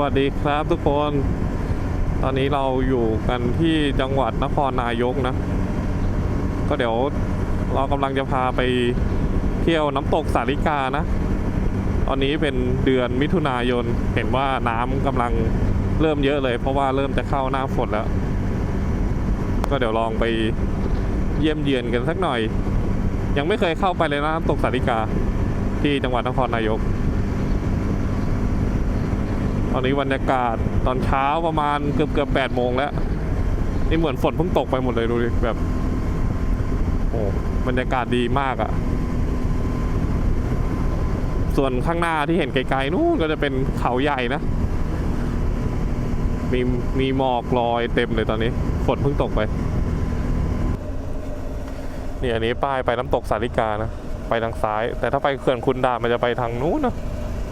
วัสดีครับทุกคน ตอนนี้เราอยู่กันที่จังหวัดนครนายกนะ ก็เดี๋ยวเรากำลังจะพาไปเที่ยวน้ำตกสาริกานะ ตอนนี้เป็นเดือนมิถุนายน เห็นว่าน้ำกำลังเริ่มเยอะเลย เพราะว่าเริ่มจะเข้าหน้าฝนแล้ว ก็เดี๋ยวลองไปเยี่ยมเยือนกันสักหน่อย ยังไม่เคยเข้าไปเลยนะน้ำตกสาริกาที่จังหวัดนครนายก ตอนนี้บรรยากาศตอนเช้าประมาณเกือบเกือบแปดโมงแล้ว นี่เหมือนฝนเพิ่งตกไปหมดเลยดูดิแบบโอ้บรรยากาศดีมากอะ่ะ ส่วนข้างหน้าที่เห็นไกลๆนู้นก็จะเป็นเขาใหญ่นะ มีมีหมอกลอยเต็มเลยตอนนี้ ฝนเพิ่งตกไปนี่อันนี้ป้ายไปน้ำตกสาริกานะ ไปทางซ้าย แต่ถ้าไปเขื่อนคุณดามันจะไปทางนู้นนะ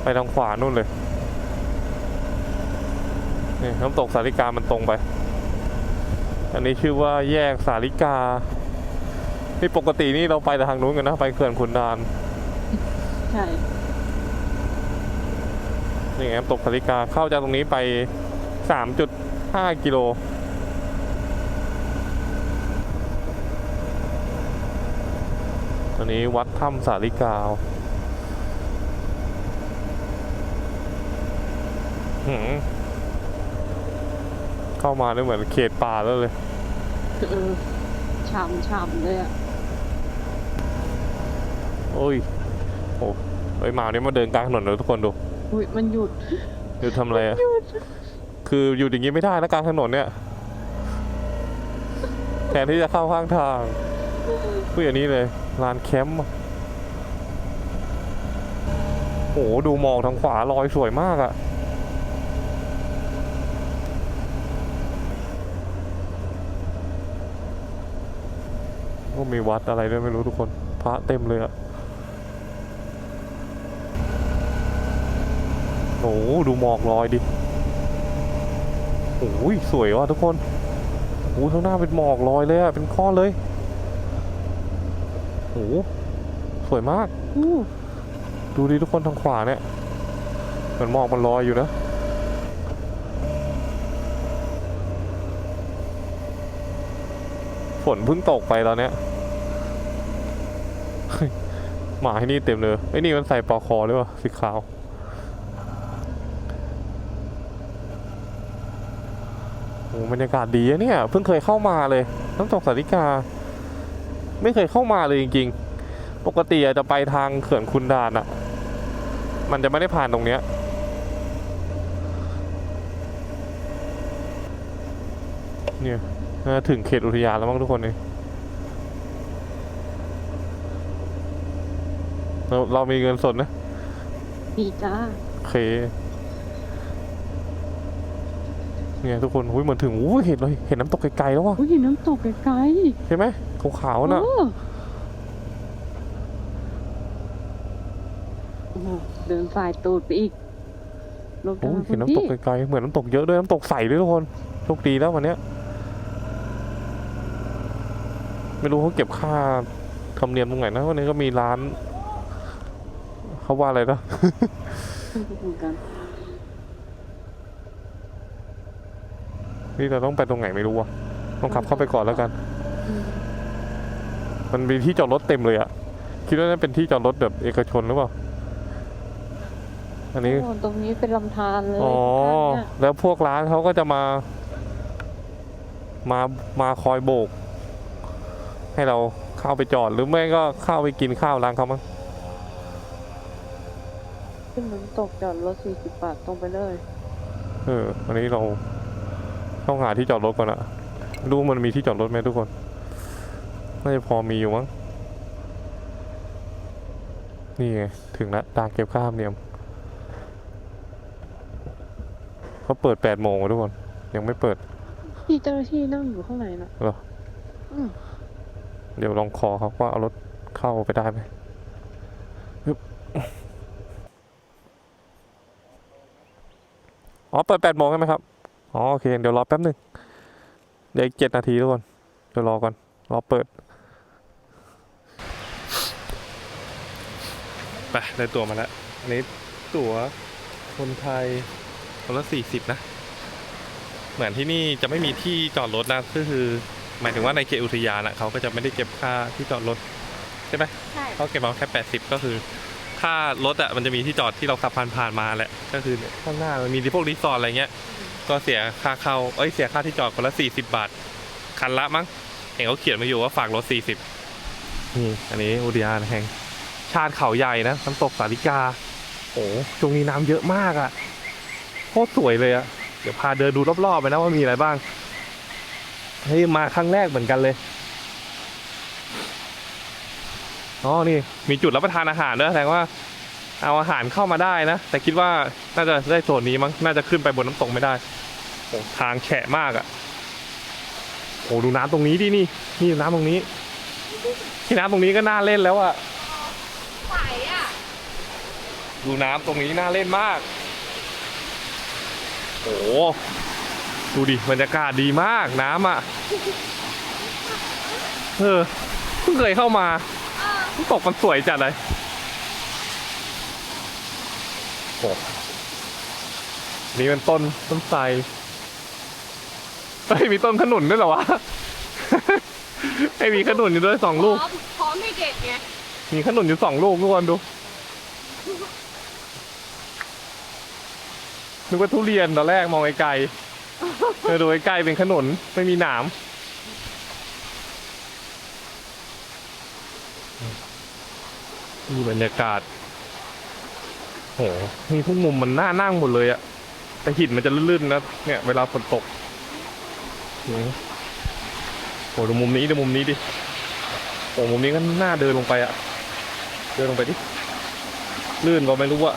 ไปทางขวานู่นเลย นี่น้ำตกสาริกามันตรงไป อันนี้ชื่อว่าแยกสาริกานี่ปกตินี่เราไปแต่ทางนู้นกันนะ ไปเขื่อนขุนดาน ใช่ นี่ไงน้ำตกสาริกาเข้าจากตรงนี้ไป3.5กิโลอันนี้วัดถ้ำสาริกาหืม เข้ามาได้เหมือนเขตป่าแล้วเลยเออฉ่ำฉ่ำเลยอะโอ้ยโอ้เฮ้ยหมาเนี่ยมาเดินกลางถนนเลยทุกคนดูอุ้ยมันหยุดอยู่ทำอะไรอะคืออยู่อย่างนี้ไม่ได้นะกลางถนนเนี่ยแทนที่จะเข้าข้างทางพูดอย่างนี้เลยลานแคมป์อะโอ้โหดูหมอกทางขวาลอยสวยมากอะ ก็มีวัดอะไรด้วยไม่รู้ทุกคน พระเต็มเลยอะโอ้ดูหมอกลอยดิโอ้ยสวยว่ะทุกคนโอ้ข้างหน้าเป็นหมอกลอยเลยอะเป็นก้อเลยโอ้สวยมากดูดิทุกคนทางขวาเนี่ยเหมือนหมอกมันลอยอยู่นะฝนเพิ่งตกไปตอนเนี้ย หมาที่นี่เต็มเลยไอ้นี่มันใส่ปลอกคอหรือเปล่าสีขาวโอ้บรรยากาศดีอะเนี่ย เพิ่งเคยเข้ามาเลยน้ำตกสาริกา ไม่เคยเข้ามาเลยจริง ๆ ปกติจะไปทางเขื่อนคุณดานอะมันจะไม่ได้ผ่านตรงเนี้ยเนี่ยถึงเขตอุทยานแล้วมั้งทุกคนเลย เราเรามีเงินสดนะดีจ้าโอเคเนี่ยทุกคนหุ้ยเหมือนถึงอู้เห็นเลยเห็นน้ำตกไกลๆแล้วว่ะอุ้ยเห็นน้ำตกไกลใช่ไหมขาวๆๆน่ะเออโอ้โหเดินสายตูดไปอีกลงโอ้ยทางเห็นคุณน้ำตกพี่ไกลๆเหมือนน้ำตกเยอะด้วยน้ำตกใสด้วยทุกคนโชคดีแล้ววันเนี้ย ไม่รู้เขาเก็บค่าธรรมเนียมตรงไหนนะวันนี้ก็มีร้าน เขาว่าอะไรนะเหมือนกันนี่เราต้องไปตรงไหนไม่รู้อะต้องขับเข้าไปก่อนแล้วกันอืมมันมีที่จอดรถเต็มเลยอะคิดว่านั่นเป็นที่จอดรถแบบเอกชนหรือเปล่า อันนี้โอ้ตรงนี้เป็นลำธารเลย อ๋อข้างๆเนี่ยแล้วพวกร้านเขาก็จะมา มา มาคอยโบก ให้เราเข้าไปจอดหรือไม่ก็เข้าไปกินข้าวร้านเขามั้ง ขึ้นน้ำตกจอดรถสี่สิบบาทตรงไปเลย เอออันนี้เราต้องหาที่จอดรถก่อนอะไม่รู้มันมีที่จอดรถไหมทุกคนน่าจะพอมีอยู่มั้งนี่ไงถึงแล้วด่านเก็บค่าธรรมเนียมเขาเปิดแปดโมงอะทุกคน ยังไม่เปิดพี่เจ้าหน้าที่นั่งอยู่ข้างในน่ะเหรออืมเดี๋ยวลองคอครับว่าเอารถเข้าไปได้ไหมฮึบ อ๋อ เปิดแปดโมงใช่ไหมครับ อ๋อ โอเค เดี๋ยวรอแป๊บหนึ่งเดี๋ยวอีกเจ็ดนาทีทุกคน เดี๋ยวรอก่อน รอเปิด ไป ได้ตั๋วมาแล้วอันนี้ตั๋วคนไทยคนละสี่สิบนะ เหมือนที่นี่จะไม่มีที่จอดรถนะ ก็คือ หมายถึงว่าในเขตอุทยานอะเขาก็จะไม่ได้เก็บค่าที่จอดรถใช่ไหมใช่ เขาเก็บมาแค่แปดสิบก็คือ ค่ารถอะมันจะมีที่จอดที่เราขับผ่านผ่านมาแหละก็คือข้างหน้ามันมีที่พวกรีสอร์ทอะไรเงี้ย ก็เสียค่าเข้าเอ้ยเสียค่าที่จอดคนละสี่สิบบาท คันละมั้งเห็นเขาเขียนมาอยู่ว่าฝากรถสี่สิบนี่อันนี้อุทยานแห่งชาติเขาใหญ่นะน้ำตกสาลิกาโอ้ช่วงนี้น้ำเยอะมากอะโคตรสวยเลยอะเดี๋ยวพาเดินดูรอบๆไปนะว่ามีอะไรบ้างเฮ้ยมาครั้งแรกเหมือนกันเลย อ๋อนี่มีจุดรับประทานอาหารด้วยแสดงว่าเอาอาหารเข้ามาได้นะ แต่คิดว่าน่าจะได้โซนนี้มั้งน่าจะขึ้นไปบนน้ำตกไม่ได้โอ้ทางแฉะมากอะ่ะโอ้ดูน้ำตรงนี้ดินี่ นี่น้ำตรงนี้ ที่น้ำตรงนี้ก็น่าเล่นแล้วอะ่ะใสอะดูน้ำตรงนี้น่าเล่นมากโอ้ดูดิบรรยากาศดีมากน้ำอะเออเพิ่งเคยเข้ามา ตกมันสวยจัดเลยโอ้นี่เป็นต้นต้นไทรเฮ้ยมีต้นขนุนด้วยเหรอวะ ไอ้ยมีขนุนอยู่ด้วยสองลูก พร้อมพร้อมให้เด็กไงมีขนุนอยู่สองลูกทุกคนดู นึกว่าทุเรียนตอนแรกมองไกลๆเออดูใกล้ๆเป็นขนุนไม่มีหนาม นี่บรรยากาศโหนี่ทุกมุมมันน่านั่งหมดเลยอะแต่หินมันจะลื่นๆนะเนี่ยเวลาฝนตกโหดูมุมนี้ดูมุมนี้ดิโอ้มุมนี้ก็น่าเดินลงไปอะเดินลงไปดิลื่นก็ไม่รู้อะ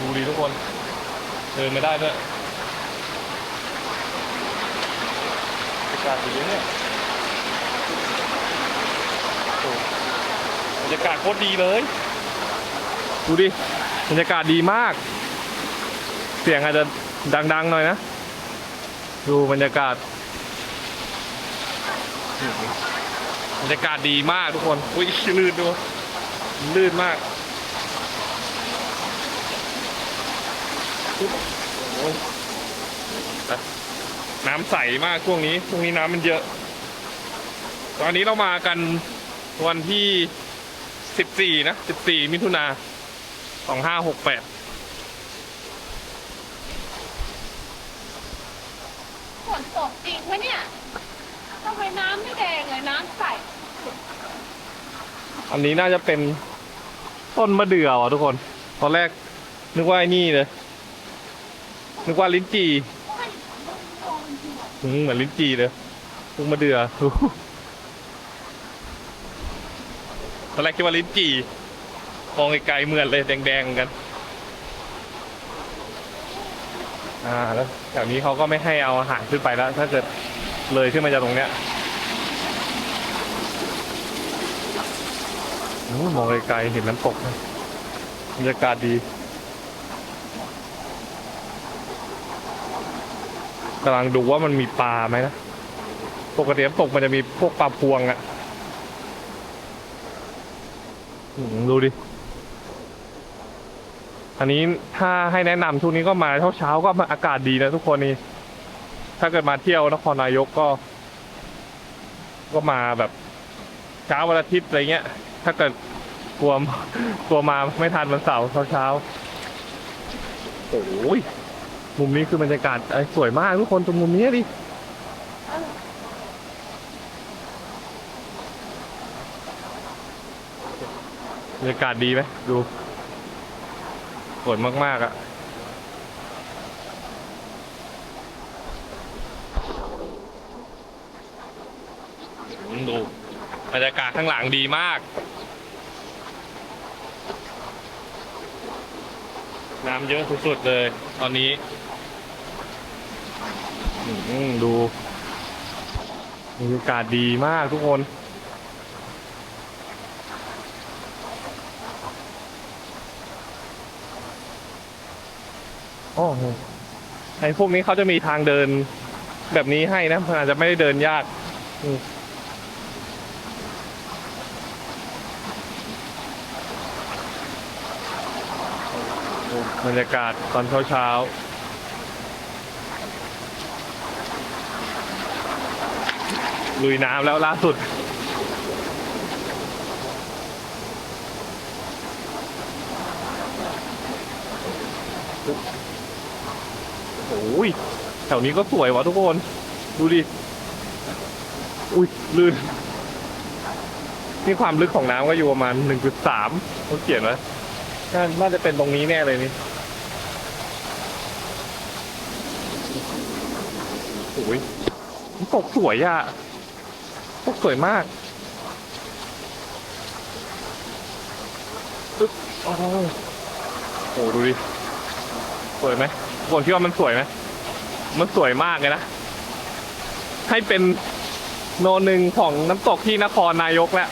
ดูดีทุกคน เดินไม่ได้ด้วยบรรยา กาศดีเนี่ยโอ้บรรยากาศโคตรดีเลย ดูดิ บรรยากาศดีมาก เสียงอาจจะดัง ๆ หน่อยนะ ดูบรรยากาศ บรรยากาศดีมากทุกคน อุ้ยลื่นดูลื่นมากโอ้ยอะ น้ำใสมากช่วงนี้ช่วงนี้น้ำมันเยอะ ตอนนี้เรามากันวันที่สิบสี่นะสิบสี่มิถุนาสองห้าหกแปดฝนตกจริงปะเนี่ยทำไมน้ำไม่แดงเลยน้ำใส อันนี้น่าจะเป็นต้นมะเดื่อว่ะทุกคน ตอนแรกนึกว่าไอ้นี่เลย นึกว่าลิ้นจี่ อืมเหมือนลิ้นจี่เลยต้นมะเดือตอนแรกคิดว่าลิ้นจี่มองไกลๆเหมือนเลยแดงๆกัน อ่าแล้วแถวนี้เขาก็ไม่ให้เอาอาหารขึ้นไปแล้ว ถ้าเกิดเลยขึ้นมาจากตรงเนี้ยมองไกลๆเห็นน้ำตกบรรยากาศดี กำลังดูว่ามันมีปลาไหมนะ ปกติน้ำตกมันจะมีพวกปลาพวงอะ่ะดูดิ อันนี้ถ้าให้แนะนำช่วงนี้ก็มาเช้าๆก็อากาศดีนะทุกคนนี่ ถ้าเกิดมาเที่ยวนครนายกก็ ก็มาแบบเช้าวันอาทิตย์อะไรเงี้ย ถ้าเกิดกลัวกลัวมาไม่ทันวันเสาร์เช้าๆโอ้ย มุมนี้คือบรรยากาศไอ้สวยมากทุกคนตรงมุมนี้ดิบรรยากาศดีไหมดูสวยมาก ๆอะ่ะดูบรรยากาศข้างหลังดีมาก น้ำเยอะสุดๆเลย ตอนนี้ดูบรรยากาศดีมากทุกคน โอ้โหไอ้พวกนี้เขาจะมีทางเดินแบบนี้ให้นะมันอาจจะไม่ได้เดินยาก บรรยากาศตอนเช้าเช้าๆลุยน้ำแล้วล่าสุด โอ้ย แถวนี้ก็สวยวะทุกคน ดูดิ อุ้ย ลื่น นี่ความลึกของน้ำก็อยู่ประมาณ 1.3เขาเขียนไว้น่าน่าจะเป็นตรงนี้แน่เลยนี่โอ้ ยน้ำตกสวยอะตกสวยมากปึ๊บโอ้โหโอ้โหดูดิ สวยไหมทุกคนคิดว่ามันสวยไหมมันสวยมากเลยนะ ให้เป็นโนหนึ่งของน้ำตกที่นครนายกแล้ว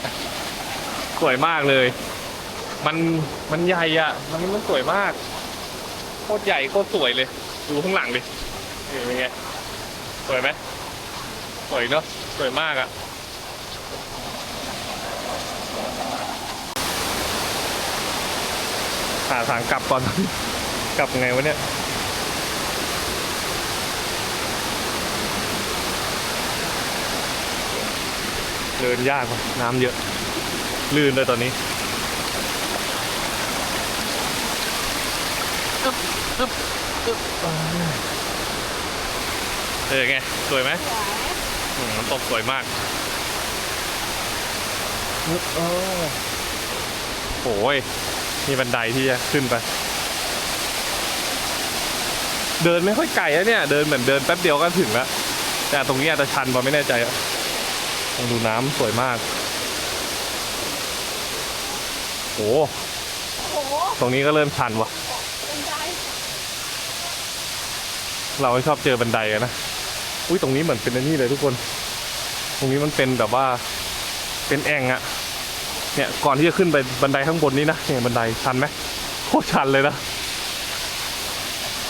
สวยมากเลย มันมันใหญ่อะมันมันสวยมาก โคตรใหญ่โคตรสวยเลย ดูข้างหลังดิเป็นไง สวยไหมสวยเนอะสวยมากอะหาทางกลับก่อน กลับไงวะเนี่ยเดินยากว่ะน้ำเยอะ ลื่นเลยตอนนี้อึ๊บอึ๊บอึ๊บเออไง สวยไหมอืมน้ำตกสวยมากอึ๊บอ้อโอ้ยมีบันไดที่จะขึ้นไป เดินไม่ค่อยไกลแล้วเนี่ย เดินเหมือนเดินแป๊บเดียวก็ถึงแล้ว แต่ตรงนี้อาจจะชันพอไม่แน่ใจอะลองดูน้ำสวยมาก โอ้โอ้โหตรงนี้ก็เริ่มชันว่ะเป็นไดเราชอบเจอบันไดกันนะ อุ้ยตรงนี้เหมือนเป็นอันนี้เลยทุกคน ตรงนี้มันเป็นแบบว่าเป็นแอ่งอะเนี่ยก่อนที่จะขึ้นไปบันไดข้างบนนี้นะเนี่ยบันไดชันไหมโคตรชันเลยนะ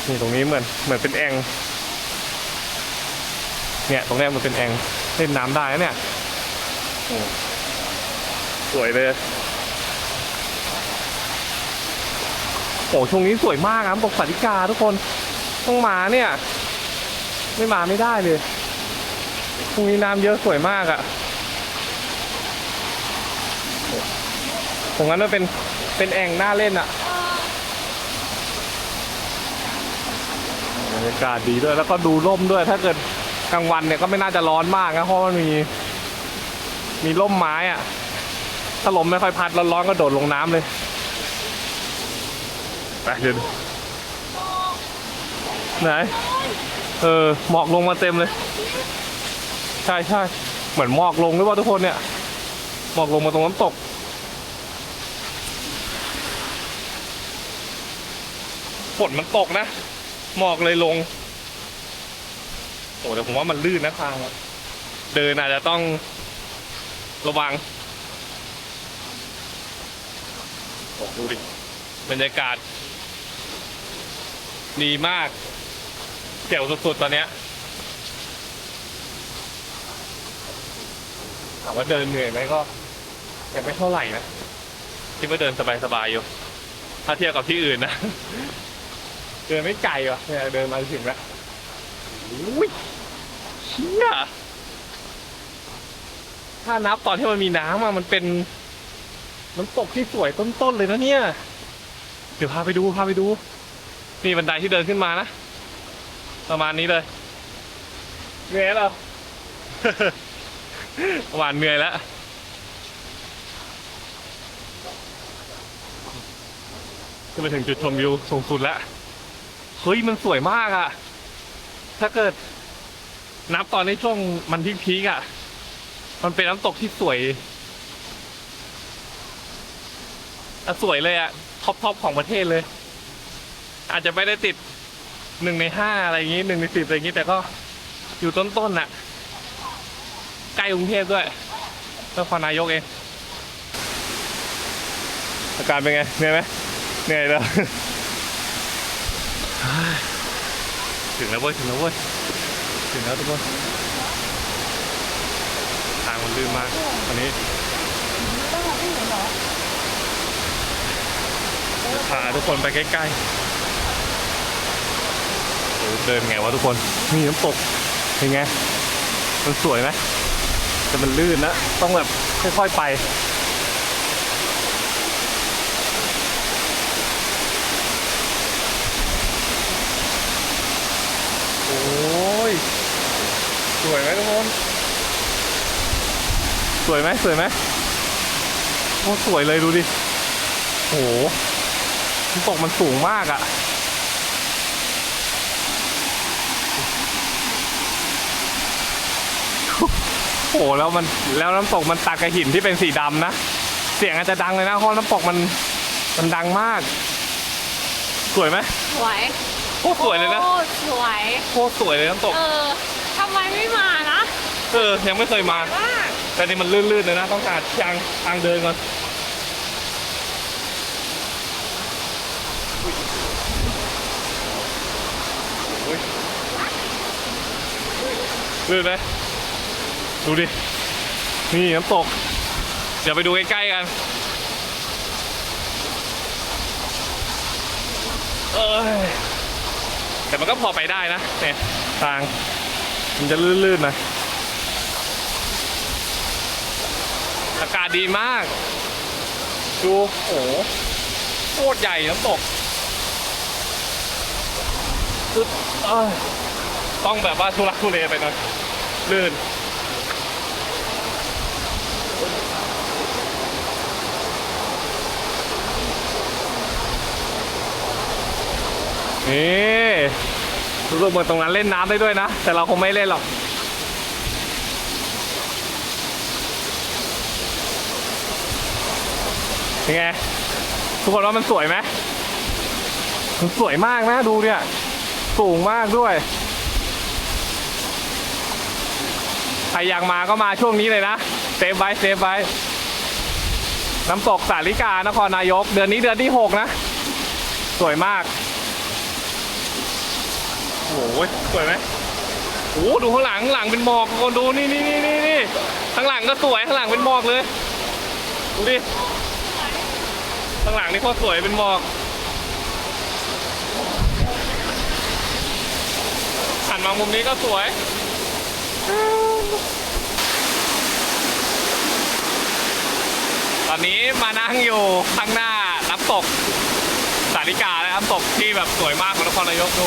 นี่ตรงนี้เหมือนเหมือนเป็นแอ่งเนี่ยตรงนี้มันเป็นแอ่งเล่นน้ำได้นะเนี่ยสวยเลยโอ้ช่วงนี้สวยมากครับบอกสาริกาทุกคนต้องมาเนี่ย ไม่มาไม่ได้เลยพรุ่งนี้น้ำเยอะสวยมากอะ่ะตรงนั้นมันเป็นเป็นแอ่งน่าเล่นอะ่ะบรรยากาศดีด้วยแล้วก็ดูร่มด้วย ถ้าเกิดกลางวันเนี่ยก็ไม่น่าจะร้อนมากนะเพราะมันมี มีร่มไม้อะ่ะถ้าลมไม่ค่อยพัดร้อนๆก็โดดลงน้ำเลยไปเดี๋ยวไหน เออหมอกลงมาเต็มเลย ใช่ใช่เหมือนหมอกลงหรือเปล่าทุกคนเนี่ย หมอกลงมาตรงน้ำตก ฝนมันตกนะ หมอกเลยลง โอ้แต่ผมว่ามันลื่นนะทางเดินอาจจะต้องระวังโอ้ดูดิบรรยากาศ ดีมาก เจ๋วสุดๆตอนเนี้ยถามว่าเดินเหนื่อยไหมก็ยังไม่เท่าไหร่นะคิดว่าเดินสบายๆอยู่ ถ้าเทียบกับที่อื่นนะ เดินไม่ไกลวะเนี่ยเดินมาถึงแล้วอุ้ยเชี่ยถ้านับตอนที่มันมีน้ำอะมันเป็นน้ำตกที่สวยต้นๆเลยนะเนี่ย เดี๋ยวพาไปดูพาไปดู นี่บันไดที่เดินขึ้นมานะ ประมาณนี้เลยเหนื่อยแล้วประมาณเหนื่อยแล้วขึ้นไปถึงจุดชมวิวสูงสุดแล้วเฮ้ยมันสวยมากอะถ้าเกิด นับตอนในช่วงมันพีคๆอะมันเป็นน้ำตกที่สวยอะสวยเลยอะท็อปทอปของประเทศเลย อาจจะไม่ได้ติด หนึ่งในห้าอะไรอย่างงี้หนึ่งในสิบอะไรอย่างงี้ แต่ก็อยู่ต้นๆน่ะ ใกล้กรุงเทพด้วยนครนายกเอง อาการเป็นไงเหนื่อยไหมเหนื่อยแล้ว ถึงแล้วเว้ยถึงแล้วเว้ยถึงแล้วทุกคนทางมันลื่นมากตอนนี้พาทุกคนไปใกล้ๆ เดินไงวะทุกคนนี่น้ำตกเป็นไงมันสวยไหมแต่มันลื่นนะต้องแบบค่อยๆไปโอ้ยสวยไหมทุกคนสวยไหมสวยไหมโอ้สวยเลยดูดิโอ้โหน้ำตกมันสูงมากอะ่ะ โอ้โหแล้วมันแล้วน้ำตกมันตัดกับหินที่เป็นสีดำนะ เสียงอาจจะดังเลยนะเพราะน้ำตกมันมันดังมาก สวยไหมสวยโคตรสวยเลยนะโอ้สวยโคตรสวยเลยน้ำตก เออทำไมไม่มานะเออยังไม่เคยมาว่าแต่นี่มันลื่นๆเลยนะต้องการทางทางเดินก่อนอุ๊ยลื่นไหม ดูดิ นี่น้ำตก เดี๋ยวไปดูใกล้ๆกัน เอ้ย แต่มันก็พอไปได้นะ เนี่ยทาง มันจะลื่นๆนะ อากาศดีมาก ดู โอ้โหโคตรใหญ่น้ำตกต้องแบบว่าทุลักทุเลไปหน่อยลื่น นี่รู้สึกเหมือนตรงนั้นเล่นน้ำได้ด้วยนะ แต่เราคงไม่เล่นหรอกเป็นไงทุกคนว่ามันสวยไหมมันสวยมากนะดูเนี่ย สูงมากด้วยใครอยากมาก็มาช่วงนี้เลยนะเซฟไว้เซฟไว้น้ำตกสาริกานครนายก เดือนนี้เดือนที่ 6 นะ สวยมาก หสวยไหมโอ้ดูข้างหลังข้างหลังเป็นหมอกคนดูนี่นี่นี่นี่นี่ข้างหลังก็สวยข้างหลังเป็นหมอกเลยดูดิข้างหลังนี่โคตรสวยเป็นหมอกหันมามุมนี้ก็สวยตอนนี้มานั่งอยู่ข้างหน้าน้ำตกสาริกาและน้ำตกที่แบบสวยมากของนครนายกดู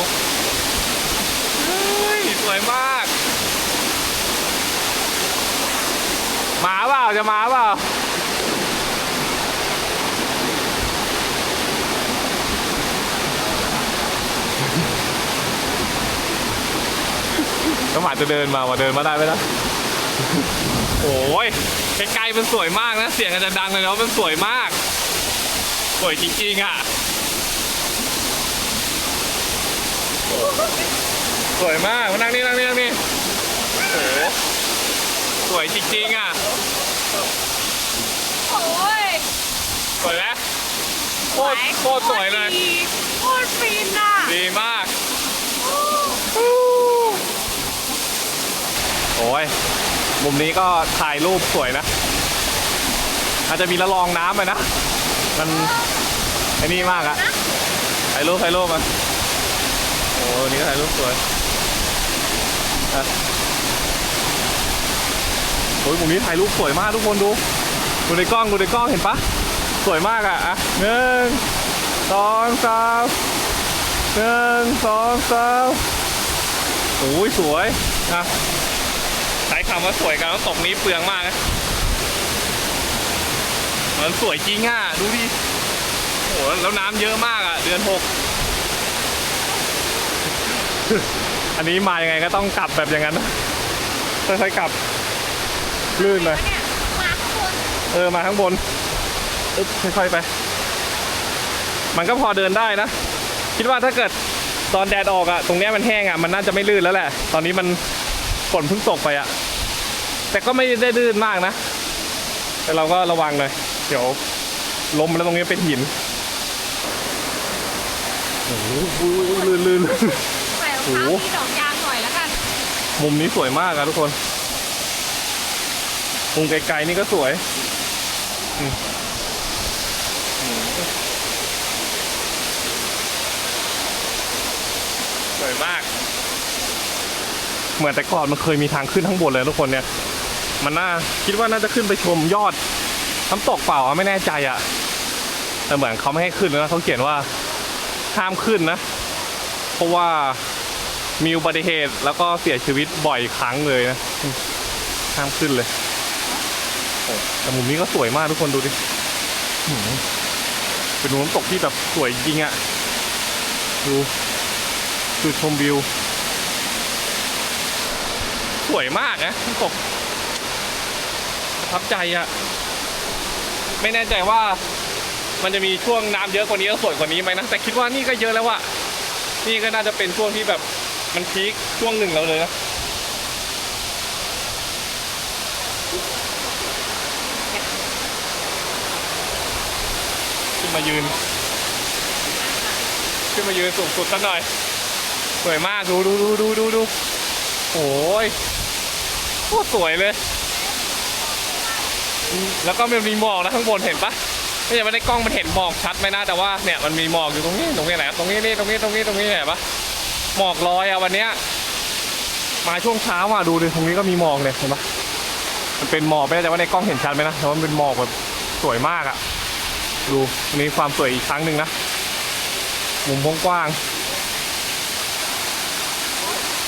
เฮ้ยสวยมาก มาเปล่าจะมาเปล่าน้ำหมาจะเดินมาว่าเดินมาได้ไหมนะโอ้ยไกลๆมันสวยมากนะ เสียงอาจจะดังเลยนะมันสวยมาก สวยจริงๆอะ สวยมากมานั่งนี่นั่งนี่นั่งนี่โอ้โหสวยจริงๆอะ โอ้ยสวยไหมโคตรโคตรสวยเลย ดีโคตรฟินอะดีมาก โอ้ย มุมนี้ก็ถ่ายรูปสวยนะ อาจจะมีละลองน้ำไปนะ มันไอ้นี่มากอะถ่ายรูปถ่ายรูปมาโอ้นี่ก็ถ่ายรูปสวยอะโอ้ยมุมนี้ถ่ายรูปสวยมากทุกคนดู ดูในกล้องดูในกล้องเห็นปะสวยมากอะอะหนึ่งสองสามหนึ่งสองสามโอ้ยสวยอะใช้คำว่าสวยกับน้ำตกนี้เปลืองมากนะมันสวยจริงอะดูดิโอ้โหแล้วน้ำเยอะมากอะ เดือนหกอันนี้มายังไงก็ต้องกลับแบบอย่างนั้นค่อยๆกลับ ลื่นเลยเนี่ยมาข้างบนเออ มาข้างบนอึ๊บค่อยๆไป มันก็พอเดินได้นะ คิดว่าถ้าเกิดตอนแดดออกอะตรงเนี้ยมันแห้งอะมันน่าจะไม่ลื่นแล้วแหละ ตอนนี้มันฝนเพิ่งตกไปอะแต่ก็ไม่ได้ลื่นมากนะ แต่เราก็ระวังเลย เดี๋ยวลมแล้วตรงนี้เป็นหินโอ้โหลื่นลื่นลื่นใส่รองโอ้เท้าโหมีดอกยางหน่อยแล้วกัน มุมนี้สวยมากอะทุกคน มุมไกลๆนี่ก็สวยอืมอืมสวยมากสเหมือนแต่ก่อนมันเคยมีทางขึ้นข้างบนเลยทุกคนเนี่ย มันน่าคิดว่าน่าจะขึ้นไปชมยอดน้ำตกเปล่าอะไม่แน่ใจอะแต่เหมือนเขาไม่ให้ขึ้นนะเขาเขียนว่าห้ามขึ้นนะ เพราะว่ามีอุบัติเหตุแล้วก็เสียชีวิตบ่อยครั้งเลยนะห้ามขึ้นเลยโอ้ แต่มุมนี้ก็สวยมากทุกคนดูดิหืมเป็นมุมน้ำตกที่แบบสวยจริงอะดูดูชมวิว สวยมากนะน้ำตกประทับใจอะไม่แน่ใจว่ามันจะมีช่วงน้ำเยอะกว่านี้แล้วสวยกว่านี้ไหมนะ แต่คิดว่านี่ก็เยอะแล้วอะนี่ก็น่าจะเป็นช่วงที่แบบมันพีคช่วงหนึ่งแล้วเลยนะ ขึ้นมายืน ขึ้นมายืนสูงสุดสักหน่อยสวยมากดูดูดูดูดูดูโอ้ยโคตรสวยเลย แล้วก็มันมีหมอกนะข้างบนเห็นปะไม่ใช่ว่าในกล้องมันเห็นหมอกชัดไหมนะแต่ว่าเนี่ยมันมีหมอกอยู่ตรงนี้ตรงนี้แหละตรงนี้นี่ตรงนี้ตรงนี้ตรงนี้เห็นปะหมอกลอยอะวันเนี้ยมาช่วงเช้าอะดูดิตรงนี้ก็มีหมอกเนี่ยเห็นปะมันเป็นหมอกไม่แน่ว่าในกล้องเห็นชัดไหมนะแต่ว่ามันเป็นหมอกแบบสวยมากอะ ดูนี่ความสวยอีกครั้งหนึ่งนะ มุมกว้างๆ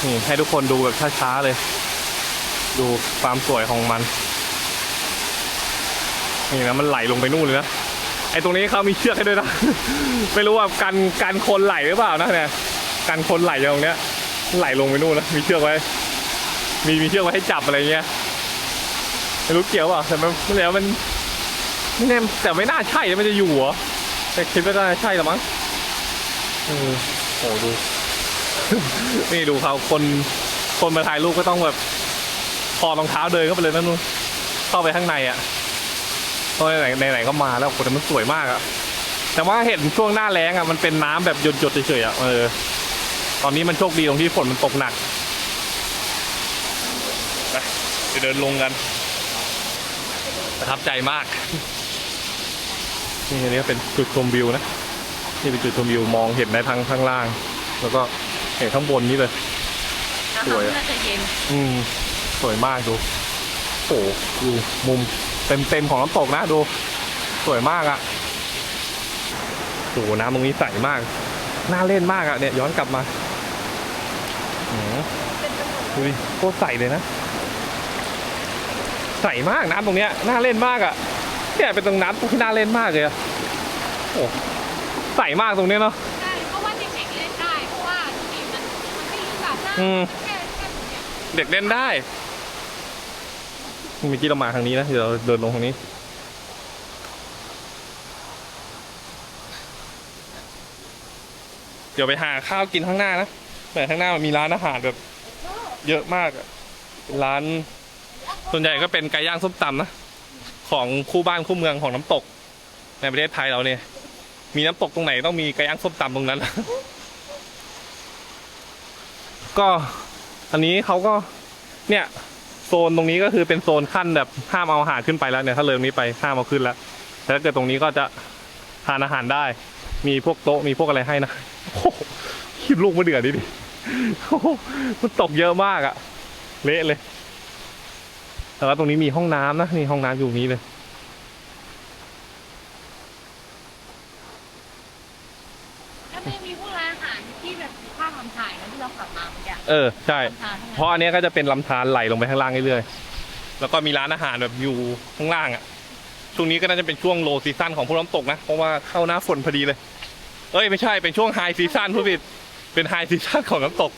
นี่ให้ทุกคนดูแบบช้าๆเลย ดูความสวยของมันนี่นะมันไหลลงไปนู่นเลยนะไอ้ตรงนี้เขามีเชือกให้ด้วยนะ ไม่รู้ว่ากันกันคนไหลหรือเปล่านะเนี่ยกันคนไหลตรงเนี้ย ไหลลงไปนู่นนะมีเชือกไว้ มีมีเชือกไว้ให้จับอะไรเงี้ยไม่รู้เกี่ยวเปล่าแต่มันไม่แล้วมัน ไม่แน่แต่ไม่น่าใช่มันจะอยู่เหรอแต่คิดว่าน่าใช่หรือมั้งเออโอ้ดู นี่ดูเขาคนคนมาถ่ายรูปก็ต้องแบบถอดรองเท้าเดินเข้าไปเลยนะนู่นเข้าไปข้างในอะเพราะไหนไหนก็มาแล้วคนมันสวยมากอะ แต่ว่าเห็นช่วงหน้าแล้งอะมันเป็นน้ำแบบหยดๆเฉยๆอะเออตอนนี้มันโชคดีตรงที่ฝนมันตกหนักไปเดินลงกันประทับใจมาก นี่อันนี้ก็เป็นจุดชมวิวนะนี่เป็นจุดชมวิวมองเห็นได้ทั้งข้างล่าง แล้วก็เห็นข้างบนนี้เลยสวยอะน่าจะเย็นอืมสวยมากดูโอ้โหดูมุมเต็มเต็มๆของน้ำตกนะดู สวยมากอะ่ะโอ้โหน้ำตรงนี้ใสมากน่าเล่นมากอะ่ะเนี่ยย้อนกลับมาโอ้โหดูดิโคตรใสเลยนะ ใสมากน้ำตรงเนี้ยน่าเล่นมากอะ่ะ เนี่ยเป็นตรงน้ำที่น่าเล่นมากเลยอะโอ้ใสมากตรงเนี้ยเนาะ ใช่เพราะว่าเด็กๆเล่นได้ เพราะว่าสีมันมันไม่ลึกอะน้อืมำแค่แค่ตรงเนี้ยเด็กเล่นได้เมื่อกี้เรามาทางนี้นะเดี๋ยวเราเดินลงทางนี้ เดี๋ยวไปหาข้าวกินข้างหน้านะแต่ข้างหน้ามันมีร้านอาหารแบบ เยอะมากอะเป็นร้าน ส่วนใหญ่ก็เป็นไก่ย่างส้มตำนะ ของคู่บ้านคู่เมืองของน้ำตก ในประเทศไทยเราเนี่ย มีน้ำตกตรงไหนต้องมีไก่ย่างส้มตำตรงนั้น ก็อันนี้เขาก็เนี่ย โซนตรงนี้ก็คือเป็นโซนขั้นแบบห้ามเอาอาหารขึ้นไปแล้วเนี่ยถ้าเลยตรงนี้ไปห้ามเอาขึ้นแล้วแต่ถ้าเกิดตรงนี้ก็จะทานอาหารได้ มีพวกโต๊ะมีพวกอะไรให้นะโอ้โหคิดลูกมะเดือดดิดิโอ้โหมันตกเยอะมากอะเละเลย แต่ว่าตรงนี้มีห้องน้ำนะนี่ห้องน้ำอยู่นี้เลยแล้วมันยังมีพวกร้านอาหารที่แบบภาพทำถ่ายนะที่เราขับมาเมื่อกี้เออใช่ ทานทั้งเพนั้นราะอันเนี้ยก็จะเป็นลำธารไหลลงไปข้างล่างเรื่อยๆ แล้วก็มีร้านอาหารแบบอยู่ข้างล่างอะ ช่วงนี้ก็น่าจะเป็นช่วงโลซีซั่นของพวกน้ำตกนะ เพราะว่าเข้าหน้าฝนพอดีเลย เอ้ยไม่ใช่ เป็นช่วงไฮซีซั่นผู้ผิด เป็นไฮซีซั่นของน้ำตก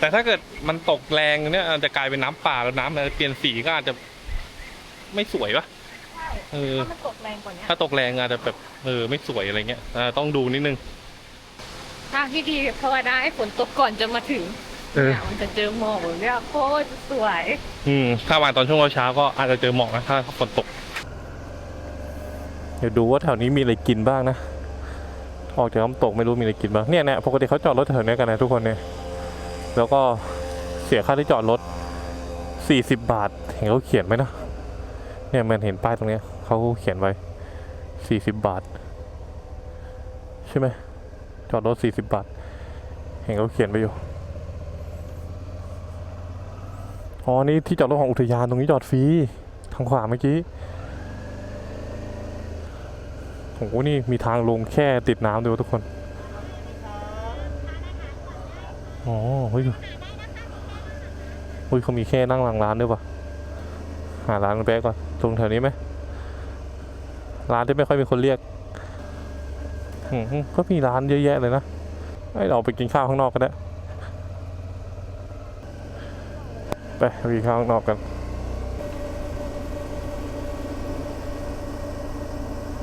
แต่ถ้าเกิดมันตกแรงเนี่ยอาจจะกลายเป็นน้ำป่าแล้วน้ำมันเปลี่ยนสีก็อาจจะไม่สวยปะ ใช่เออ ถ้ามันตกแรงกว่านี้ถ้าตกแรงอาจจะแบบเออไม่สวยอะไรเงี้ยอ่าต้องดูนิดนึง ทางที่ดีภาวนาให้ฝนตกก่อนจะมาถึงเออ เนี่ยมันจะเจอหมอกแบบเนี้ยโคตรสวย อืมถ้ามาตอนช่วงเช้าๆก็อาจจะเจอหมอกนะถ้าฝนตก เดี๋ยวดูว่าแถวนี้มีอะไรกินบ้างนะ ออกจากน้ำตกไม่รู้มีอะไรกินบ้างเนี่ยเนี่ยปกติเขาจอดรถแถวเนี้ยกันนะทุกคนเนี่ย แล้วก็เสียค่าที่จอดรถ 40 บาท เห็นเขาเขียนไหมนะ เนี่ยมันเห็นป้ายตรงนี้เขาเขียนไว้ 40 บาท ใช่ไหมจอดรถ 40 บาท เห็นเขาเขียนไปอยู่ อ๋อ นี่ที่จอดรถของอุทยานตรงนี้จอดฟรีทางขวาเมื่อกี้โอ้โหนี่มีทางลงแค่ติดน้ำด้วยทุกคน อ๋อเฮ้ยเฮ้ยเขามีแค่นั่งหลังร้านด้วยปะหาร้านแป๊กก่อนตรงแถวนี้ไหมร้านที่ไม่ค่อยมีคนเรียกก็มีร้านเยอะแยะเลยนะไอเราไปกินข้าวข้างนอกก็ได้ไปกินข้าวข้างนอกกัน